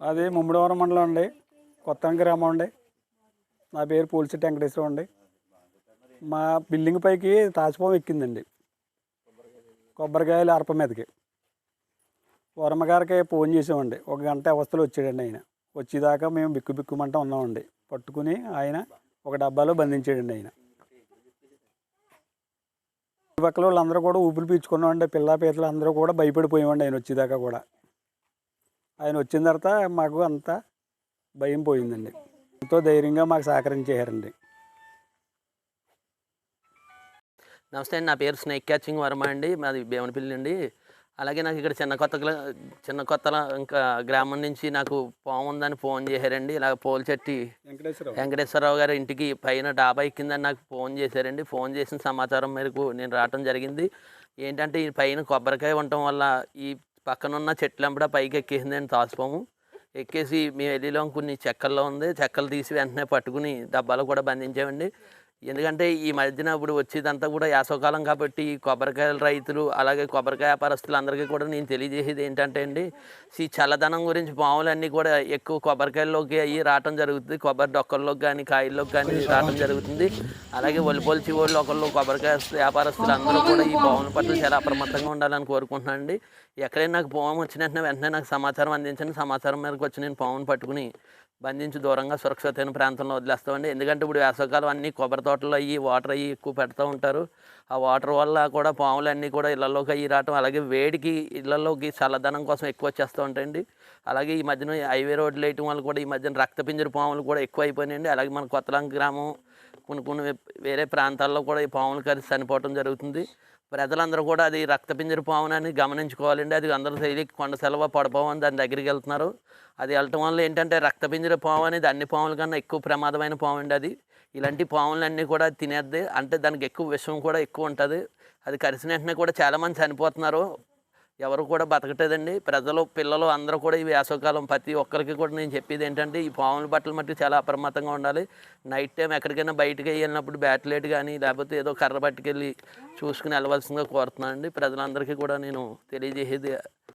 అది ముమ్మడివరం మండలం అండి. కొత్త గ్రామం అండి. నా పేరు పోలిసిట్టి వెంకటేశ్వరం అండి. మా బిల్డింగ్ పైకి తాచిపాము ఎక్కిందండి. కొబ్బరికాయలు అరప మీదకి. వరమ్మ గారికి ఫోన్ చేసామండి. ఒక గంట అవస్థలో వచ్చాడండి ఆయన. వచ్చేదాకా మేము బిక్కు బిక్కుమంటూ ఉన్నామండి. పట్టుకుని ఆయన ఒక డబ్బాలో బంధించాడండి ఆయన. చుట్టుపక్కల వాళ్ళందరూ కూడా ఊపిరి పీల్చుకున్నామండి. పిల్ల పీతలు అందరూ కూడా భయపడిపోయామండి ఆయన వచ్చేదాకా కూడా. ఆయన వచ్చిన తర్వాత మాకు అంతా భయం పోయిందండి. ఎంతో ధైర్యంగా మాకు సహకరించారండి నమస్తే అండి. నా పేరు స్నేక్ క్యాచింగ్ వర్మ అండి. మాది భీమనపల్లి అండి. అలాగే నాకు ఇక్కడ చిన్న కొత్త చిన్న కొత్త ఇంకా గ్రామం నుంచి నాకు పాము ఉందని ఫోన్ చేశారండి. ఇలా పోల్చెట్టి వెంకటేశ్వరరావు గారి ఇంటికి పైన డాబా ఎక్కిందని నాకు ఫోన్ చేశారండి. ఫోన్ చేసిన సమాచారం మేరకు నేను రావటం జరిగింది. ఏంటంటే ఈ పైన కొబ్బరికాయ ఉండటం వల్ల ఈ పక్కనున్న చెట్లంబడ పైకి అని తాలచిపోము ఎక్కేసి మేము వెళ్ళిలో కొన్ని చెక్కల్లో ఉంది. చెక్కలు తీసి వెంటనే పట్టుకుని డబ్బాలో కూడా బంధించామండి. ఎందుకంటే ఈ మధ్యన ఇప్పుడు వచ్చేదంతా కూడా యాసవకాలం కాబట్టి కొబ్బరికాయల రైతులు అలాగే కొబ్బరికాయ వ్యాపారస్తులు అందరికీ కూడా నేను తెలియజేసేది ఏంటంటే అండి ఈ చల్లదనం గురించి పాములన్నీ కూడా ఎక్కువ కొబ్బరికాయల్లోకి అయ్యి రావటం జరుగుతుంది. కొబ్బరి డొక్కల్లోకి కానీ కాయల్లోకి కానీ రావటం జరుగుతుంది. అలాగే ఒలిపోల్చి వాళ్ళు ఒకళ్ళు కొబ్బరికాయ వ్యాపారస్తులు అందరూ కూడా ఈ పాముల పట్ల చాలా అప్రమత్తంగా ఉండాలని కోరుకుంటున్నాను అండి. ఎక్కడైనా నాకు పాము వచ్చిన వెంటనే వెంటనే నాకు సమాచారం అందించండి. సమాచారం మేరకు వచ్చి నేను పామును పట్టుకుని బంధించి దూరంగా సురక్షితమైన ప్రాంతంలో వదిలేస్తామండి. ఎందుకంటే ఇప్పుడు వేసవకాలం అన్నీ కొబ్బరి తోటలు అయ్యి వాటర్ అయ్యి ఎక్కువ పెడతా ఉంటారు. ఆ వాటర్ వల్ల కూడా పాములు అన్నీ కూడా ఇళ్ళలోకి అయ్యి రావటం అలాగే వేడికి ఇళ్ళలోకి చల్లదనం కోసం ఎక్కువ వచ్చేస్తూ ఉంటాయండి. అలాగే ఈ మధ్యన హైవే రోడ్లు వేయటం వల్ల కూడా ఈ మధ్యన రక్తపింజర పాములు కూడా ఎక్కువ అయిపోయినాయండి. అలాగే మన కొత్తలంక గ్రామం కొన్ని కొన్ని వేరే ప్రాంతాల్లో కూడా ఈ పాములు కలిసి చనిపోవటం జరుగుతుంది. ప్రజలందరూ కూడా అది రక్తపింజర పావునని గమనించుకోవాలండి. అది అందరూ తెలియక కొండ సెలవు పడపోవని దాని దగ్గరికి వెళ్తున్నారు. అది వెళ్ళటం వల్ల ఏంటంటే రక్తపింజర పాము అనేది అన్ని పాముల కన్నా ఎక్కువ ప్రమాదమైన పాము అండి అది. ఇలాంటి పాములన్నీ కూడా తినేద్ది. అంటే దానికి ఎక్కువ విషం కూడా ఎక్కువ ఉంటుంది. అది కరిసిన వెంటనే కూడా చాలామంది చనిపోతున్నారు. ఎవరు కూడా బతకటదండి ప్రజలు పిల్లలు అందరూ కూడా ఈ వేసవకాలం ప్రతి ఒక్కరికి కూడా నేను చెప్పేది ఏంటంటే ఈ పాముల బట్టలు మట్టి చాలా అప్రమత్తంగా ఉండాలి. నైట్ టైం ఎక్కడికైనా బయటకు వెళ్ళినప్పుడు బ్యాట్లెట్ కానీ లేకపోతే ఏదో కర్ర పట్టుకెళ్ళి చూసుకుని వెళ్ళవలసిందిగా కోరుతున్నాను అండి ప్రజలందరికీ కూడా నేను తెలియజేసేది